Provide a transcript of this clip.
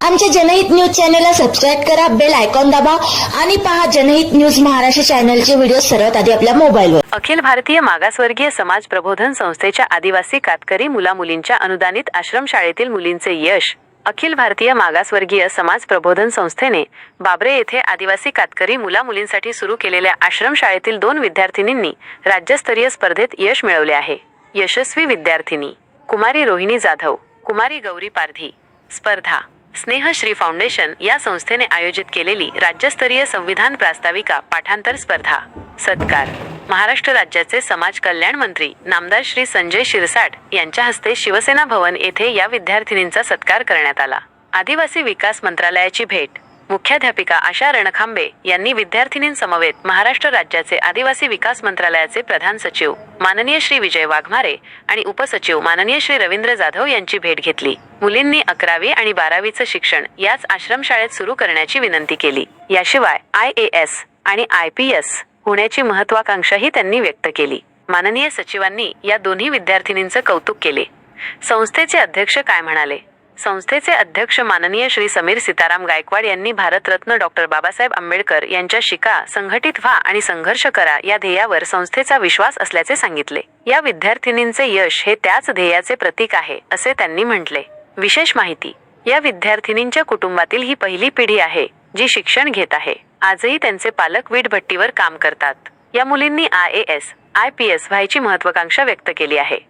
आमच्या जनहित न्यूज चॅनलला सबस्क्राईब करा बेल आयकॉन दाबा आणि पहा जनहित न्यूज महाराष्ट्र चॅनलचे व्हिडिओ सर्वात आधी आपल्या मोबाईलवर. अखिल भारतीय मागासवर्गीय समाज प्रबोधन संस्थेच्या आदिवासी कातकरी मुला मुलींच्या अनुदानित आश्रमशाळेतील मुलींचे यश अखिल भारतीय मागासवर्गीय समाज प्रबोधन संस्थेने बाबरे येथे आदिवासी कातकरी मुला मुलींसाठी सुरू केलेल्या आश्रमशाळेतील दोन विद्यार्थिनींनी राज्यस्तरीय स्पर्धेत यश मिळवले आहे. यशस्वी विद्यार्थिनी कुमारी रोहिणी जाधव कुमारी गौरी पारधी. स्पर्धा स्नेहश्री फाउंडेशन या संस्थेने आयोजित केलेली राज्यस्तरीय संविधान प्रास्ताविका पाठांतर स्पर्धा. सत्कार. महाराष्ट्र राज्याचे समाज कल्याण मंत्री नामदार श्री संजय शिरसाट यांच्या हस्ते शिवसेना भवन येथे या विद्यार्थिनींचा सत्कार करण्यात आला. आदिवासी विकास मंत्रालयाची भेट. मुख्याध्यापिका आशा रणखांबे यांनी विद्यार्थिनींसमवेत महाराष्ट्र राज्याचे आदिवासी विकास मंत्रालयाचे प्रधान सचिव माननीय श्री विजय वाघमारे आणि उपसचिव माननीय श्री रवींद्र जाधव यांची भेट घेतली. मुलींनी अकरावी आणि बारावीचं शिक्षण याच आश्रमशाळेत सुरू करण्याची विनंती केली. याशिवाय आय ए एस आणि आय पी एस होण्याची महत्वाकांक्षाही त्यांनी व्यक्त केली. माननीय सचिवांनी या दोन्ही विद्यार्थिनींचं कौतुक केले. संस्थेचे अध्यक्ष काय म्हणाले? संस्थेचे अध्यक्ष माननीय श्री समीर सीताराम गायकवाड यांनी भारतरत्न डॉक्टर बाबासाहेब आंबेडकर यांच्या शिका संघटित व्हा आणि संघर्ष करा या ध्येयावर संस्थेचा विश्वास असल्याचे सांगितले. या विद्यार्थिनींचे यश हे त्याच ध्येयाचे प्रतीक आहे असे त्यांनी म्हटले. विशेष माहिती. या विद्यार्थिनींच्या कुटुंबातील ही पहिली पिढी आहे जी शिक्षण घेत आहे. आजही त्यांचे पालक वीटभट्टीवर काम करतात. या मुलींनी I A S I P S व्हायची महत्वाकांक्षा व्यक्त केली आहे.